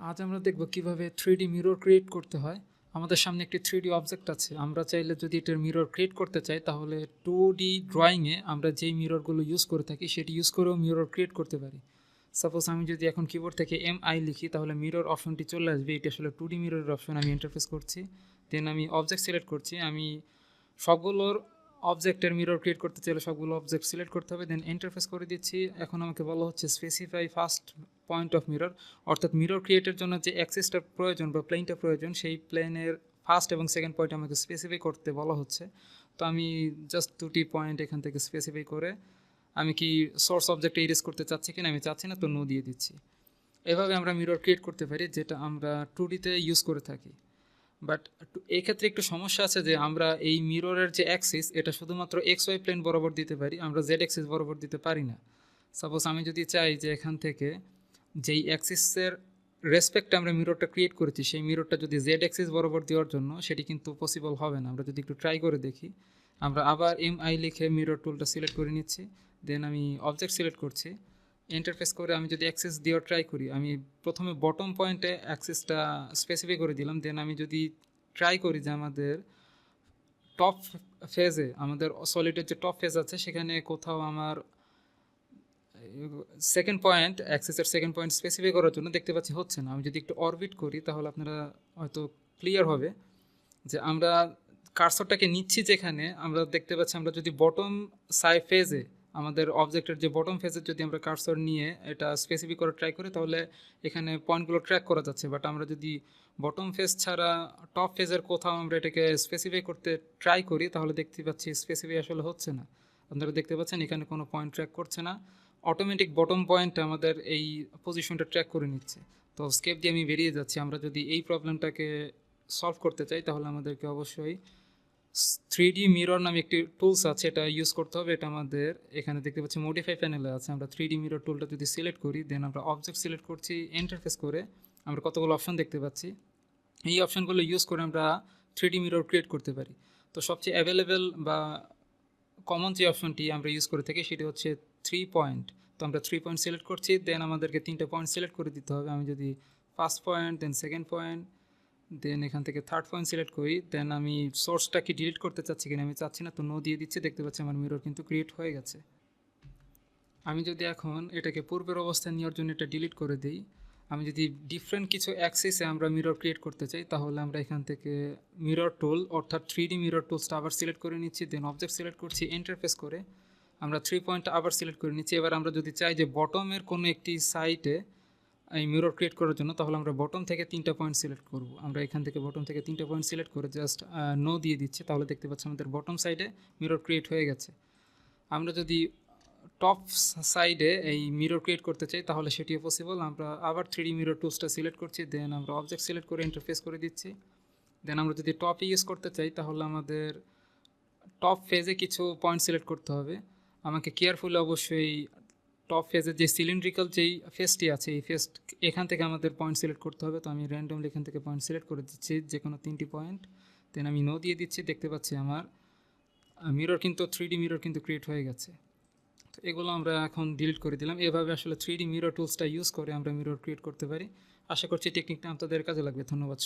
আজ আমরা দেখব কীভাবে থ্রি মিরর ক্রিয়েট করতে হয়। আমাদের সামনে একটি থ্রি অবজেক্ট আছে। আমরা চাইলে যদি এটার মিরর ক্রিয়েট করতে চাই, তাহলে টু ডি ড্রয়িংয়ে আমরা যেই মিররগুলো ইউজ করে থাকি, সেটি ইউজ করেও মিরর ক্রিয়েট করতে পারি। সাপোজ আমি যদি এখন কিবোর্ড থেকে এম আই লিখি, তাহলে মিরর অপশনটি চলে আসবে। এটি আসলে টু ডি মিররের অপশন আমি ইন্টারফেস করছি। দেন আমি অবজেক্ট সিলেক্ট করছি। আমি সবগুলোর অবজেক্টের মিরর ক্রিয়েট করতে চাইলে সবগুলো অবজেক্ট সিলেক্ট করতে হবে। দেন ইন্টারফেস করে দিচ্ছি। এখন আমাকে বলা হচ্ছে specify first point of mirror অর্থাৎ মিরর ক্রিয়েটের জন্য যে অ্যাক্সেসটা প্রয়োজন বা প্লেনটা প্রয়োজন, সেই প্লেনের ফার্স্ট এবং সেকেন্ড পয়েন্ট আমাকে স্পেসিফাই করতে বলা হচ্ছে। তো আমি জাস্ট দুটি পয়েন্ট এখান থেকে স্পেসিফাই করে আমি কি সোর্স অবজেক্টে ইরেজ করতে চাচ্ছি কিনা আমি চাচ্ছি না, তো নো দিয়ে দিচ্ছি। এভাবে আমরা মিরর ক্রিয়েট করতে পারি, যেটা আমরা টু ডিতে ইউজ করে থাকি। বাট এক্ষেত্রে একটু সমস্যা আছে যে আমরা এই মিররের যে অ্যাক্সিস এটা শুধুমাত্র এক্স ওয়াই প্লেন বরাবর দিতে পারি, আমরা জেড অ্যাক্সিস বরাবর দিতে পারি না। সাপোজ আমি যদি চাই যে এখান থেকে যেই অ্যাক্সিসের রেসপেক্টে আমরা মিররটা ক্রিয়েট করেছি, সেই মিররটা যদি জেড অ্যাক্সিস বরাবর দেওয়ার জন্য, সেটি কিন্তু পসিবল হবে না। আমরা যদি একটু ট্রাই করে দেখি, আমরা আবার এম আই লিখে মিরর টুলটা সিলেক্ট করে নিচ্ছি দেন আমি অবজেক্ট সিলেক্ট করছি। ইন্টারফেস করে আমি যদি অ্যাক্সেস দেওয়ার ট্রাই করি, আমি প্রথমে বটম পয়েন্টে অ্যাক্সেসটা স্পেসিফাই করে দিলাম দেন আমি যদি ট্রাই করি যে আমাদের টপ ফেজে আমাদের সলিডের যে টপ ফেজ আছে, সেখানে কোথাও আমার সেকেন্ড পয়েন্ট অ্যাক্সেসের সেকেন্ড পয়েন্ট স্পেসিফাই করার জন্য দেখতে পাচ্ছি হচ্ছে না। আমি যদি একটু অরবিট করি, তাহলে আপনারা হয়তো ক্লিয়ার হবে যে আমরা কার্সরটাকে নিচ্ছি যেখানে, আমরা দেখতে পাচ্ছি আমরা যদি বটম সাই ফেজে আমাদের অবজেক্টের যে বটম ফেজের যদি আমরা কার্সর নিয়ে এটা স্পেসিফিক করে ট্রাই করি, তাহলে এখানে পয়েন্টগুলো ট্র্যাক করা যাচ্ছে। বাট আমরা যদি বটম ফেজ ছাড়া টপ ফেজের কোথাও আমরা এটাকে স্পেসিফাই করতে ট্রাই করি, তাহলে দেখতে পাচ্ছি স্পেসিফাই আসলে হচ্ছে না। আপনারা দেখতে পাচ্ছেন এখানে কোনো পয়েন্ট ট্র্যাক করছে না। অটোমেটিক বটম পয়েন্ট আমাদের এই পজিশনটা ট্র্যাক করে নিচ্ছে। তো স্কেপ দিয়ে আমি বেরিয়ে যাচ্ছি। আমরা যদি এই প্রবলেমটাকে সলভ করতে চাই, তাহলে আমাদেরকে অবশ্যই থ্রি ডি মিরর নামে একটি টুলস আছে, এটা ইউজ করতে হবে। এটা আমাদের এখানে দেখতে পাচ্ছি মডিফাই প্যানেলে আছে। আমরা থ্রি ডি মিরর টুলটা যদি সিলেক্ট করি দেন আমরা অবজেক্ট সিলেক্ট করছি ইন্টারফেস করে আমরা কতগুলো অপশন দেখতে পাচ্ছি। এই অপশানগুলো ইউজ করে আমরা থ্রি ডি মিরর ক্রিয়েট করতে পারি। তো সবচেয়ে অ্যাভেলেবেল বা কমন যে অপশনটি আমরা ইউজ করে থাকি, সেটি হচ্ছে থ্রি পয়েন্ট তো আমরা থ্রি পয়েন্ট সিলেক্ট করছি দেন আমাদেরকে তিনটে পয়েন্ট সিলেক্ট করে দিতে হবে। আমি যদি first point then second point then এখান থেকে থার্ড পয়েন্ট সিলেক্ট করি দেন আমি সোর্সটা কি ডিলিট করতে চাচ্ছি কিনা আমি চাচ্ছি না, তো নো দিয়ে দিচ্ছি। দেখতে পাচ্ছি আমার মিরর কিন্তু ক্রিয়েট হয়ে গেছে। আমি যদি এখন এটাকে পূর্বের অবস্থায় নেওয়ার জন্য এটা ডিলিট করে দিই, আমি যদি ডিফারেন্ট কিছু অ্যাক্সেসে আমরা মিরর ক্রিয়েট করতে চাই, তাহলে আমরা এখান থেকে মিরর টুল অর্থাৎ থ্রি ডি মিরর টুলসটা আবার সিলেক্ট করে নিচ্ছি দেন অবজেক্ট সিলেক্ট করছি ইন্টারফেস করে। আমরা থ্রি পয়েন্ট আবার সিলেক্ট করে নিচ্ছি। এবার আমরা যদি চাই যে বটমের কোনো একটি সাইটে এই মিরর ক্রিয়েট করার জন্য, তাহলে আমরা বটম থেকে তিনটা পয়েন্ট সিলেক্ট করব। আমরা এখান থেকে বটম থেকে তিনটা পয়েন্ট সিলেক্ট করে জাস্ট নো দিয়ে দিচ্ছি। তাহলে দেখতে পাচ্ছি আমাদের বটম সাইডে মিরর ক্রিয়েট হয়ে গেছে। আমরা যদি টপ সাইডে এই মিরর ক্রিয়েট করতে চাই, তাহলে সেটিও পসিবল আমরা আবার থ্রি মিরর টুলসটা সিলেক্ট করছি। দেন আমরা অবজেক্ট সিলেক্ট করে ইন্টারফেস করে দিচ্ছি। দেন আমরা যদি টপ ইউজ করতে চাই, তাহলে আমাদের টপ ফেজে কিছু পয়েন্ট সিলেক্ট করতে হবে। আমাকে কেয়ারফুল অবশ্যই টপ ফেজের যে সিলিন্ড্রিক্যাল যেই ফেসটি আছে, এই ফেস এখান থেকে আমাদের পয়েন্ট সিলেক্ট করতে হবে। তো আমি র্যান্ডমলি এখান থেকে পয়েন্ট সিলেক্ট করে দিচ্ছি যে কোনো তিনটি পয়েন্ট দেন আমি নো দিয়ে দিচ্ছি, দেখতে পাচ্ছি আমার মিরর কিন্তু থ্রি ডি মিরর কিন্তু ক্রিয়েট হয়ে গেছে। তো এগুলো আমরা এখন ডিলিট করে দিলাম। এভাবে আসলে থ্রি ডি মিরর টুলসটা ইউজ করে আমরা মিরর ক্রিয়েট করতে পারি। আশা করছি টেকনিকটা আপনাদের কাজে লাগবে। ধন্যবাদ।